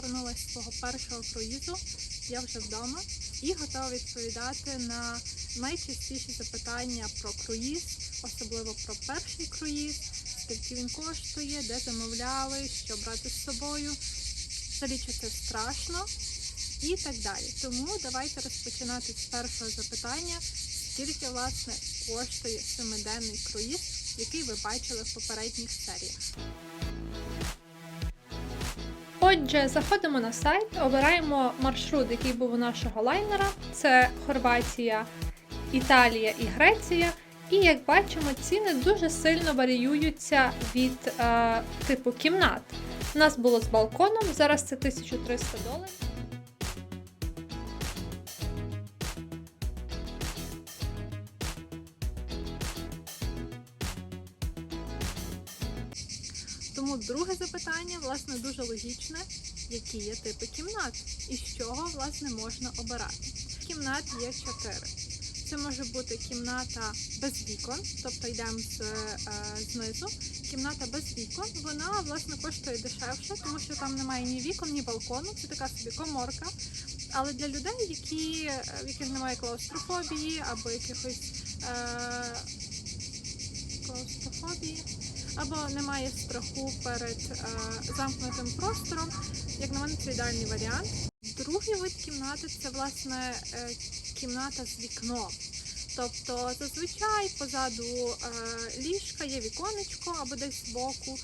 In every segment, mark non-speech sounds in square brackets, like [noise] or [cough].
повернулася з свого першого круїзу. Я вже вдома і готова відповідати на найчастіші запитання про круїз, особливо про перший круїз, скільки він коштує, де замовляли, що брати з собою, взагалі чи це страшно і так далі. Тому давайте розпочинати з першого запитання, скільки власне коштує семиденний круїз, який ви бачили в попередніх серіях. Отже, заходимо на сайт, обираємо маршрут, який був у нашого лайнера. Це Хорватія, Італія і Греція. І як бачимо, ціни дуже сильно варіюються від е, типу кімнат. У нас було з балконом, зараз це 1300 доларів. Тому друге запитання, власне, дуже логічне, які є типи кімнат і з чого власне можна обирати. Кімнат є чотири. Це може бути кімната без вікон, тобто йдемо з, е, знизу. Кімната без вікон, вона власне коштує дешевше, тому що там немає ні вікон, ні балкону. Це така собі коморка. Але для людей, які, е, в яких немає клаустрофобії або якихось е, клаустрофобії, або немає страху перед е, замкнутим простором, як на мене, це ідеальний варіант. Другий вид кімнати це власне е, кімната з вікном. Тобто зазвичай позаду е, ліжка є віконечко або десь збоку,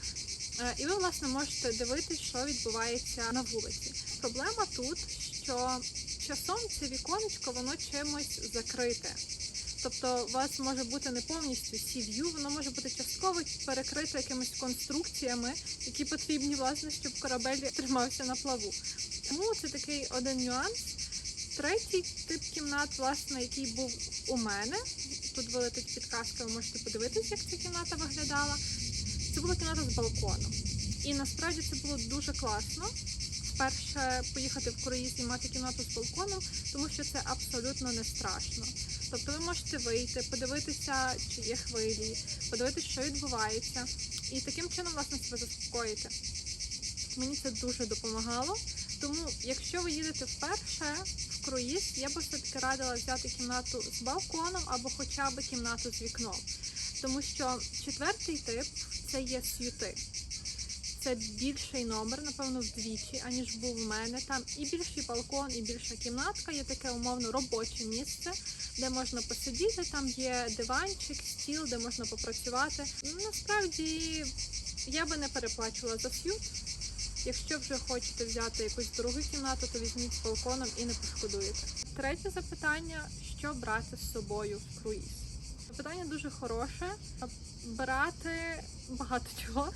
і ви власне можете дивитися, що відбувається на вулиці. Проблема тут, що часом це віконечко воно чимось закрите. Тобто у вас може бути не повністю сів'ю, воно може бути частково перекрите якимись конструкціями, які потрібні, власне, щоб корабель тримався на плаву. Тому це такий один нюанс. Третій тип кімнат, власне, який був у мене. Тут вилетить підказка, ви можете подивитися, як ця кімната виглядала. Це була кімната з балконом. І насправді це було дуже класно. Вперше поїхати в круїз і мати кімнату з балконом, тому що це абсолютно не страшно. Тобто ви можете вийти, подивитися, чи є хвилі, подивитися, що відбувається, і таким чином власне себе заспокоїти. Мені це дуже допомагало. Тому, якщо ви їдете вперше в круїз, я би все-таки радила взяти кімнату з балконом або хоча б кімнату з вікном. Тому що четвертий тип це є сюти. Це більший номер, напевно, вдвічі, аніж був у мене. Там і більший балкон, і більша кімнатка, є таке умовно робоче місце, де можна посидіти. Там є диванчик, стіл, де можна попрацювати. Насправді я би не переплачувала за сют. Якщо вже хочете взяти якусь другу кімнату, то візьміть з балконом і не пошкодуєте. Третє запитання: що брати з собою в круїз? Питання дуже хороше. Брати багато чого.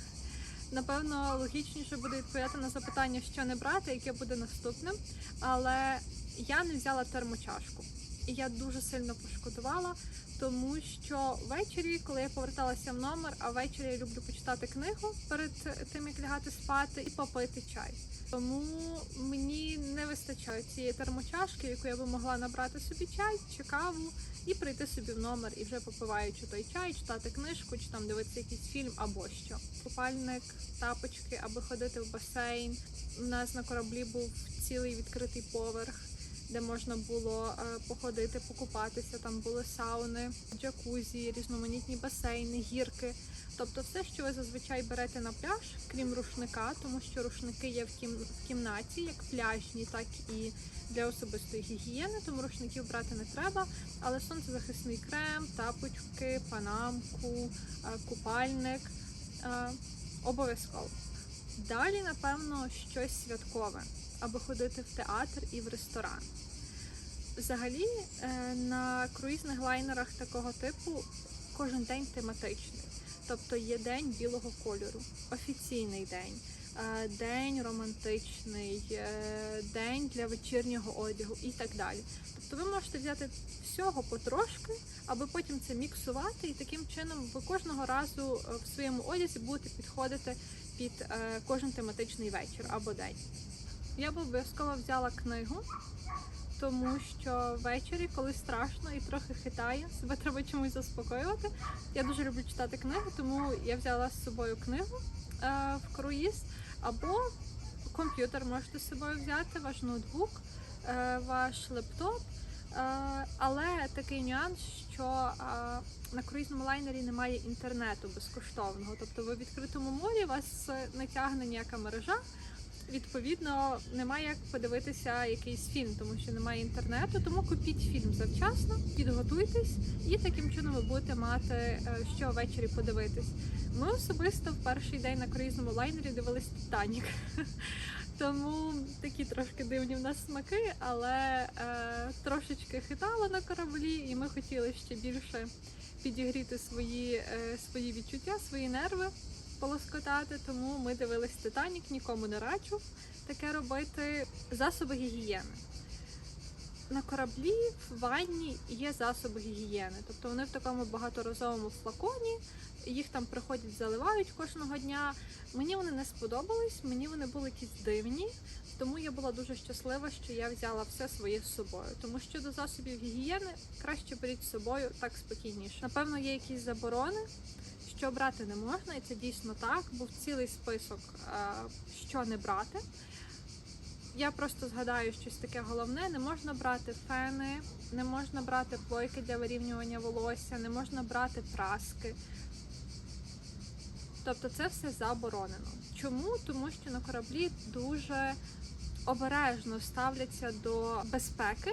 Напевно, логічніше буде відповідати на запитання, що не брати, яке буде наступним. Але я не взяла термочашку. І я дуже сильно пошкодувала, тому що ввечері, коли я поверталася в номер, а ввечері я люблю почитати книгу перед тим, як лягати спати, і попити чай. Тому мені не вистачає цієї термочашки, яку я би могла набрати собі чай чи каву і прийти собі в номер і вже попиваючи той чай, читати книжку, чи там дивитися якийсь фільм або що. Купальник, тапочки, аби ходити в басейн. У нас на кораблі був цілий відкритий поверх де можна було е, походити, покупатися. Там були сауни, джакузі, різноманітні басейни, гірки. Тобто все, що ви зазвичай берете на пляж, крім рушника, тому що рушники є в, кім... в кімнаті, як пляжні, так і для особистої гігієни, тому рушників брати не треба. Але сонцезахисний крем, тапочки, панамку, е, купальник е, обов'язково. Далі, напевно, щось святкове аби ходити в театр і в ресторан. Взагалі, е, на круїзних лайнерах такого типу кожен день тематичний. Тобто є день білого кольору, офіційний день, е, день романтичний, е, день для вечірнього одягу і так далі. Тобто ви можете взяти всього потрошки, аби потім це міксувати, і таким чином ви кожного разу в своєму одязі будете підходити під кожен тематичний вечір або день. Я б обов'язково взяла книгу, тому що ввечері, коли страшно і трохи хитає, себе треба чомусь заспокоювати. Я дуже люблю читати книги, тому я взяла з собою книгу е, в круїз. Або комп'ютер можете з собою взяти, ваш ноутбук, е, ваш лептоп. Е, Але такий нюанс, що е, на круїзному лайнері немає інтернету безкоштовного. Тобто ви в відкритому морі, вас не тягне ніяка мережа. Відповідно, немає як подивитися якийсь фільм, тому що немає інтернету. Тому купіть фільм завчасно, підготуйтесь, і таким чином ви будете мати е, що ввечері подивитись. Ми особисто в перший день на круїзному лайнері дивились Титанік. [laughs] Тому такі трошки дивні в нас смаки, але е, трошечки хитало на кораблі, і ми хотіли ще більше підігріти свої, е, свої відчуття, свої нерви, полоскотати. Тому ми дивились Титанік, нікому не раджу таке робити. Засоби гігієни. На кораблі в ванні є засоби гігієни, тобто вони в такому багаторазовому флаконі, їх там приходять, заливають кожного дня. Мені вони не сподобались, мені вони були якісь дивні, тому я була дуже щаслива, що я взяла все своє з собою. Тому що до засобів гігієни краще беріть з собою так спокійніше. Напевно, є якісь заборони, що брати не можна, і це дійсно так. Був цілий список, е, що не брати. Я просто згадаю щось таке головне: не можна брати фени, не можна брати плойки для вирівнювання волосся, не можна брати праски. Тобто це все заборонено. Чому? Тому що на кораблі дуже обережно ставляться до безпеки,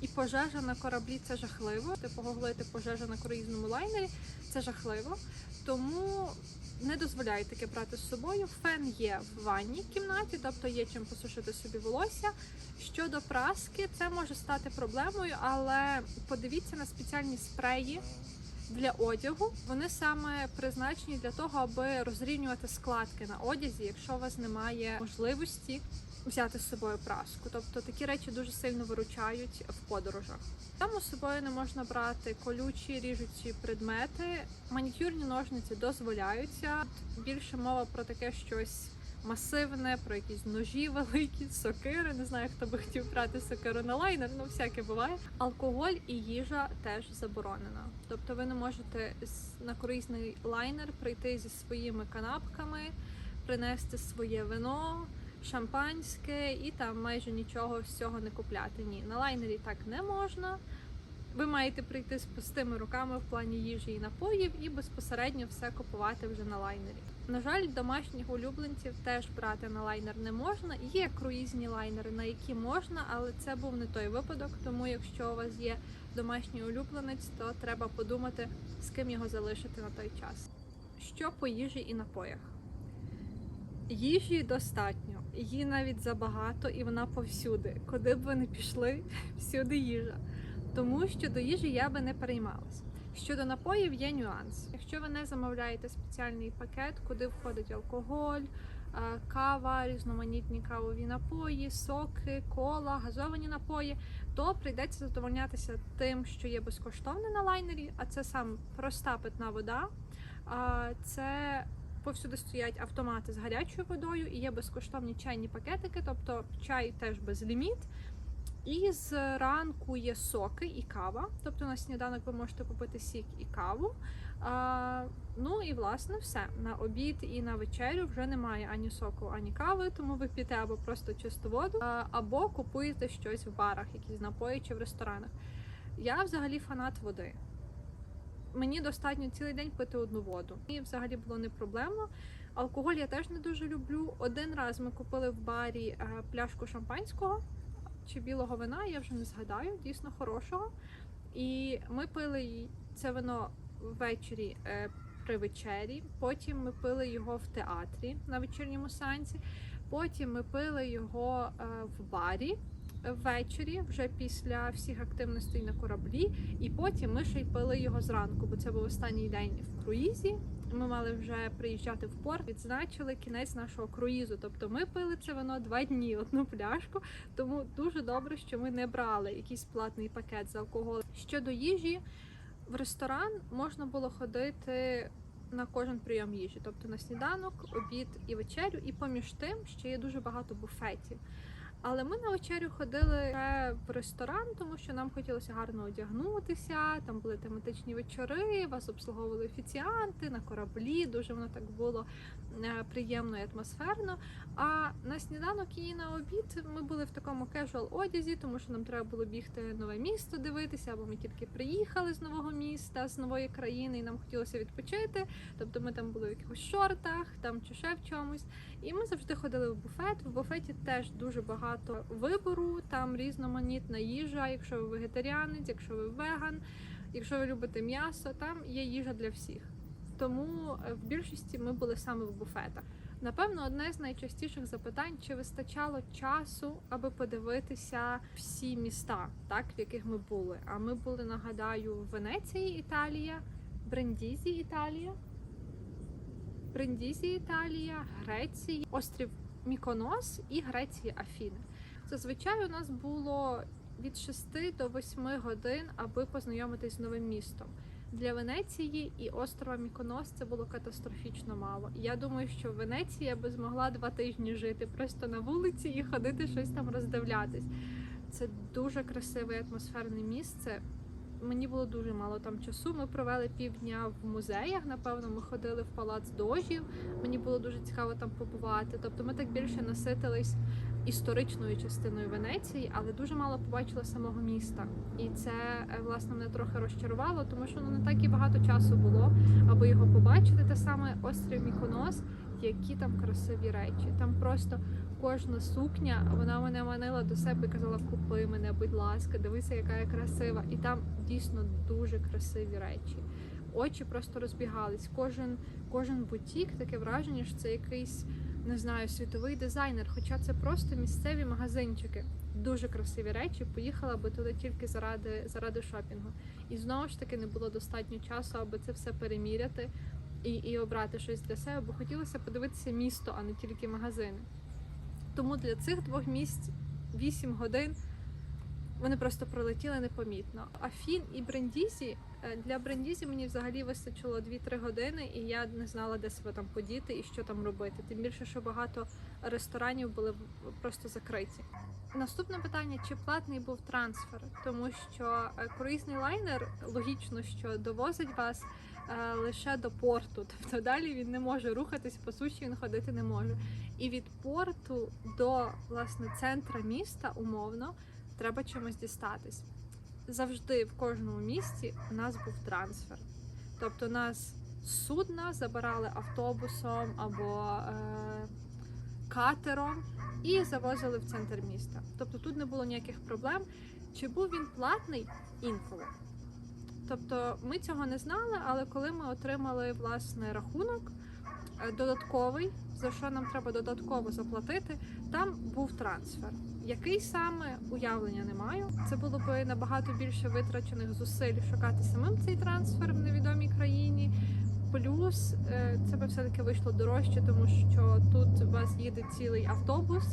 і пожежа на кораблі це жахливо. Типу гуглити пожежа на круїзному лайнері це жахливо. Тому не дозволяють таке брати з собою. Фен є в ванній кімнаті, тобто є чим посушити собі волосся. Щодо праски, це може стати проблемою, але подивіться на спеціальні спреї для одягу. Вони саме призначені для того, аби розрівнювати складки на одязі, якщо у вас немає можливості взяти з собою праску. Тобто такі речі дуже сильно виручають в подорожах. Там з собою не можна брати колючі ріжучі предмети. Манікюрні ножниці дозволяються. Більше мова про таке щось масивне, про якісь ножі великі, сокири. Не знаю, хто би хотів брати сокиру на лайнер, ну всяке буває. Алкоголь і їжа теж заборонена. Тобто ви не можете на круїзний лайнер прийти зі своїми канапками, принести своє вино. Шампанське і там майже нічого з цього не купляти. Ні, на лайнері так не можна. Ви маєте прийти з пустими руками в плані їжі і напоїв і безпосередньо все купувати вже на лайнері. На жаль, домашніх улюбленців теж брати на лайнер не можна. Є круїзні лайнери, на які можна, але це був не той випадок. Тому якщо у вас є домашній улюбленець, то треба подумати, з ким його залишити на той час. Що по їжі і напоях? Їжі достатньо, її навіть забагато, і вона повсюди. Куди б ви не пішли, [laughs] всюди їжа. Тому що до їжі я би не переймалась. Щодо напоїв є нюанс. Якщо ви не замовляєте спеціальний пакет, куди входить алкоголь, е, кава, різноманітні кавові напої, соки, кола, газовані напої, то прийдеться задовольнятися тим, що є безкоштовне на лайнері, а це сам проста питна вода. Це повсюди стоять автомати з гарячою водою і є безкоштовні чайні пакетики, тобто чай теж безліміт. І зранку є соки і кава. Тобто на сніданок ви можете купити сік і каву. А, ну і власне все. На обід і на вечерю вже немає ані соку, ані кави, тому ви п'єте або просто чисту воду, а, або купуєте щось в барах, якісь напої чи в ресторанах. Я взагалі фанат води. Мені достатньо цілий день пити одну воду. І взагалі було не проблемно. Алкоголь я теж не дуже люблю. Один раз ми купили в барі е, пляшку шампанського чи білого вина, я вже не згадаю, дійсно хорошого. І ми пили це вино ввечері е, при вечері. Потім ми пили його в театрі на вечірньому сеансі. Потім ми пили його е, в барі ввечері, вже після всіх активностей на кораблі. І потім ми ще й пили його зранку, бо це був останній день в круїзі. Ми мали вже приїжджати в порт, відзначили кінець нашого круїзу. Тобто ми пили це вино два дні, одну пляшку. Тому дуже добре, що ми не брали якийсь платний пакет з алкоголем. Щодо їжі, в ресторан можна було ходити на кожен прийом їжі, тобто на сніданок, обід і вечерю. І поміж тим ще є дуже багато буфетів. Але ми на вечерю ходили в ресторан, тому що нам хотілося гарно одягнутися. Там були тематичні вечори, вас обслуговували офіціанти на кораблі. Дуже воно так було е, приємно і атмосферно. А на сніданок і на обід ми були в такому кежуал одязі, тому що нам треба було бігти нове місто дивитися, або ми тільки приїхали з нового міста, з нової країни, і нам хотілося відпочити. Тобто ми там були в якихось шортах, там чи ще в чомусь. І ми завжди ходили в буфет. В буфеті теж дуже багато вибору, там різноманітна їжа. Якщо ви вегетаріанець, якщо ви веган, якщо ви любите м'ясо, там є їжа для всіх. Тому е, в більшості ми були саме в буфетах. Напевно, одне з найчастіших запитань: чи вистачало часу, аби подивитися всі міста, так в яких ми були. А ми були, нагадаю, в Венеції, Італія, Брендізі, Італія, Бриндізі, Італія, Греція, острів Міконос і Греція Афіни. Зазвичай у нас було від 6 до 8 годин, аби познайомитись з новим містом. Для Венеції і острова Міконос це було катастрофічно мало. Я думаю, що Венеція би змогла два тижні жити просто на вулиці і ходити щось там роздивлятись. Це дуже красиве атмосферне місце. Мені було дуже мало там часу. Ми провели півдня в музеях. Напевно, ми ходили в палац дожів. Мені було дуже цікаво там побувати. Тобто, ми так більше наситились історичною частиною Венеції, але дуже мало побачила самого міста. І це е, власне мене трохи розчарувало, тому що ну не так і багато часу було, аби його побачити. Те саме острів Міконос, які там красиві речі. Там просто кожна сукня, вона мене манила до себе і казала: Купи мене, будь ласка, дивися, яка я красива. І там дійсно дуже красиві речі. Очі просто розбігались. Кожен, кожен бутік таке враження, що це якийсь не знаю, світовий дизайнер, хоча це просто місцеві магазинчики. Дуже красиві речі. Поїхала би туди тільки заради, заради шопінгу. І знову ж таки не було достатньо часу, аби це все переміряти і, і обрати щось для себе, бо хотілося подивитися місто, а не тільки магазини. Тому для цих двох місць 8 годин вони просто пролетіли непомітно. Афін і Брендізі е, для Брендізі мені взагалі вистачило 2-3 години, і я не знала, де себе там подіти і що там робити. Тим більше, що багато ресторанів були просто закриті. Наступне питання: чи платний був трансфер? Тому що е, круїзний лайнер логічно, що довозить вас лише до порту, [laughs] тобто далі він не може рухатись по суші, він ходити не може. І від порту до власне центра міста умовно треба чимось дістатись. Завжди в кожному місті у нас був трансфер. Тобто нас судна забирали автобусом або е, катером і завозили в центр міста. Тобто тут не було ніяких проблем. Чи був він платний інколи? Тобто ми цього не знали, але коли ми отримали власне рахунок е, додатковий, за що нам треба додатково заплатити, там був трансфер. Який саме уявлення не маю. Це було б набагато більше витрачених зусиль шукати самим цей трансфер в невідомій країні. Плюс е, це би все-таки вийшло дорожче, тому що тут у вас їде цілий автобус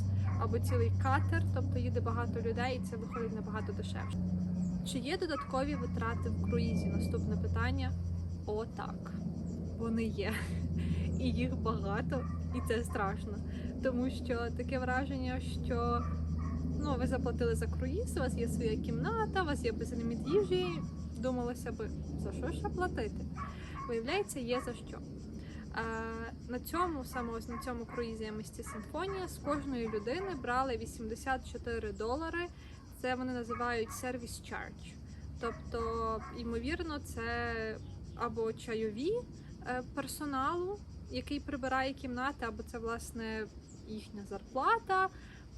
або цілий катер, тобто їде багато людей, і це виходить набагато дешевше. Чи є додаткові витрати в круїзі? Наступне питання. О, так. Вони є. І їх багато, і це страшно. Тому що таке враження, що ну, ви заплатили за круїз, у вас є своя кімната, у вас є безліміт їжі. Думалося би, за що ще платити? Виявляється, є за що. На цьому саме ось на цьому круїзі Мисті Симфонія з кожної людини брали 84 долари. Це вони називають сервіс чардж. Тобто, ймовірно, це або чайові е, персоналу, який прибирає кімнати, або це власне їхня зарплата.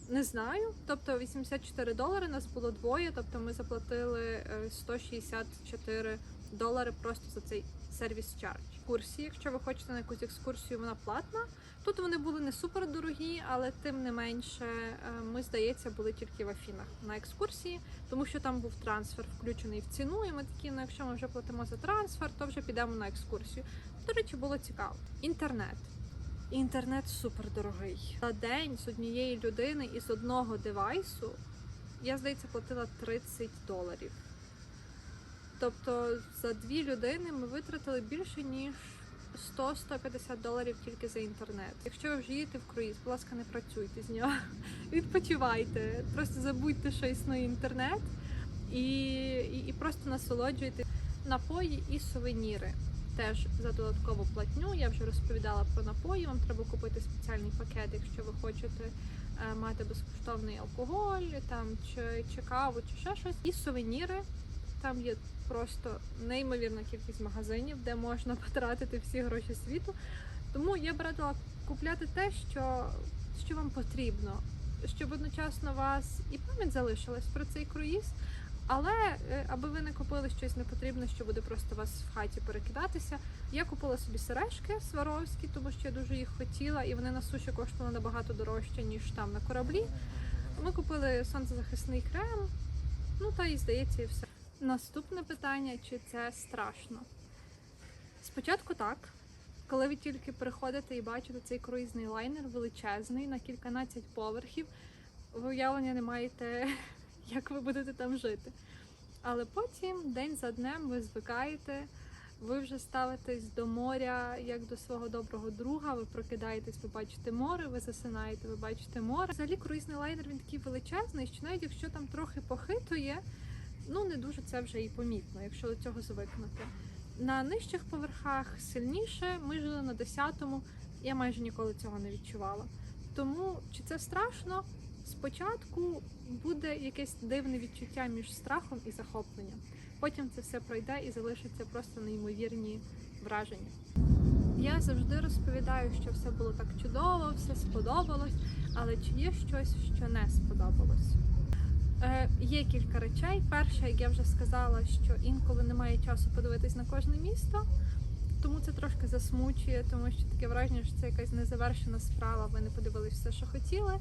Не знаю. Тобто 84 долари нас було двоє, тобто ми заплатили е, 164 долари просто за цей сервіс чардж. Курсі, якщо ви хочете на якусь екскурсію, вона платна. Тут вони були не супер дорогі, але тим не менше, е, ми, здається, були тільки в Афінах на екскурсії, тому що там був трансфер включений в ціну. І ми такі, ну якщо ми вже платимо за трансфер, то вже підемо на екскурсію. До речі, було цікаво. Інтернет. Інтернет супер дорогий. За день з однієї людини і з одного девайсу я, здається, платила 30 доларів. Тобто за дві людини ми витратили більше ніж 100-150 доларів тільки за інтернет. Якщо ви вже їдете в круїз, будь ласка, не працюйте з нього. [laughs] Відпочивайте. Просто забудьте, що існує інтернет, і, і, і просто насолоджуйте напої і сувеніри. Теж за додаткову платню. Я вже розповідала про напої. Вам треба купити спеціальний пакет, якщо ви хочете е, мати безкоштовний алкоголь, там чи, чи каву, чи ще щось. І сувеніри. Там є просто неймовірна кількість магазинів, де можна [laughs] потратити всі гроші світу. Тому я б радила купляти те, що, що вам потрібно, щоб одночасно вас і пам'ять залишилась про цей круїз. Але е, аби ви не купили щось непотрібне, що буде просто вас в хаті перекидатися. Я купила собі сережки сваровські, тому що я дуже їх хотіла, і вони на суші коштували набагато дорожче, ніж там на кораблі. Ми купили сонцезахисний крем, ну та і здається, і все. Наступне питання: чи це страшно? Спочатку так. Коли ви тільки приходите і бачите цей круїзний лайнер величезний на кільканадцять поверхів, ви уявлення не маєте, [laughs] як ви будете там жити. Але потім, день за днем, ви звикаєте, ви вже ставитесь до моря як до свого доброго друга. Ви прокидаєтесь, ви бачите море, ви засинаєте, ви бачите море. Взагалі круїзний лайнер він такий величезний, що навіть якщо там трохи похитує, ну не дуже це вже і помітно, якщо до цього звикнути. На нижчих поверхах сильніше, ми жили на 10-му, я майже ніколи цього не відчувала. Тому чи це страшно? Спочатку буде якесь дивне відчуття між страхом і захопленням. Потім це все пройде і залишаться просто неймовірні враження. Я завжди розповідаю, що все було так чудово, все сподобалось, але чи є щось, що не сподобалось? Е, є кілька речей. Перше, як я вже сказала, що інколи немає часу подивитись на кожне місто, тому це трошки засмучує, тому що таке враження, що це якась незавершена справа, ви не подивились все, що хотіли.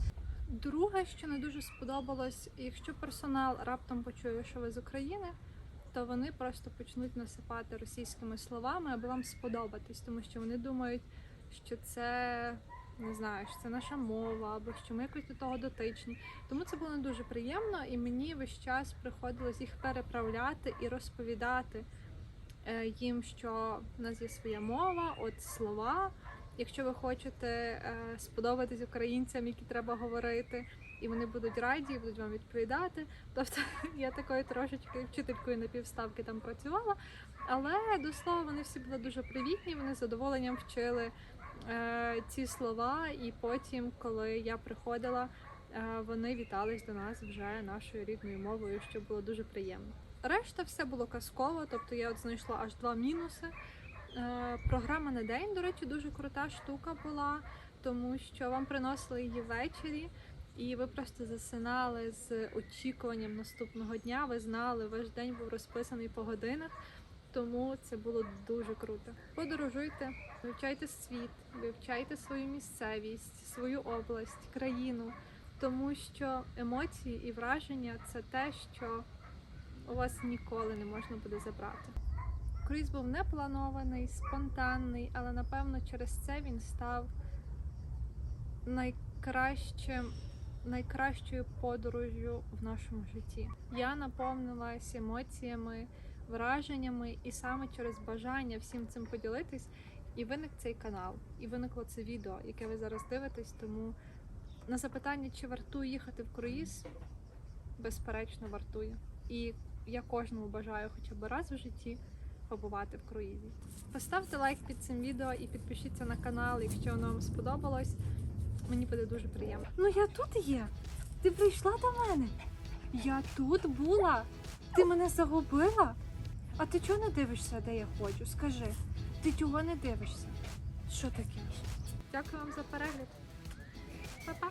Друге, що не дуже сподобалось, якщо персонал раптом почує, що ви з України, то вони просто почнуть насипати російськими словами, аби вам сподобатись, тому що вони думають, що це не знаю, що це наша мова, або що ми якось до того дотичні. Тому це було не дуже приємно, і мені весь час приходилось їх переправляти і розповідати е, їм, що в нас є своя мова, от слова. Якщо ви хочете е, сподобатись українцям, які треба говорити, і вони будуть раді, і будуть вам відповідати. Тобто [laughs] я такою трошечки вчителькою на півставки там працювала. Але до слова, вони всі були дуже привітні, вони з задоволенням вчили е, ці слова, і потім, коли я приходила, е, вони вітались до нас вже нашою рідною мовою, що було дуже приємно. Решта все було казково, тобто я от знайшла аж два мінуси. Е, Програма на день, до речі, дуже крута штука була, тому що вам приносили її ввечері, і ви просто засинали з очікуванням наступного дня. Ви знали, ваш день був розписаний по годинах. Тому це було дуже круто. Подорожуйте, вивчайте світ, вивчайте свою місцевість, свою область, країну, тому що емоції і враження це те, що у вас ніколи не можна буде забрати. Круїз був не планований, спонтанний, але напевно через це він став найкращим, найкращою подорожю в нашому житті. Я наповнилась емоціями, враженнями, і саме через бажання всім цим поділитись, і виник цей канал, і виникло це відео, яке ви зараз дивитесь. Тому на запитання, чи вартує їхати в круїз, безперечно, вартує. І я кожному бажаю хоча б раз в житті побувати в круїзі. Поставте лайк під цим відео і підпишіться на канал, якщо воно вам сподобалось. Мені буде дуже приємно. Ну я тут є. Ти прийшла до мене. Я тут була. Ти мене загубила. А ти чого не дивишся, де я ходжу? Скажи, ти чого не дивишся? Що таке? Дякую вам за перегляд. Па-па.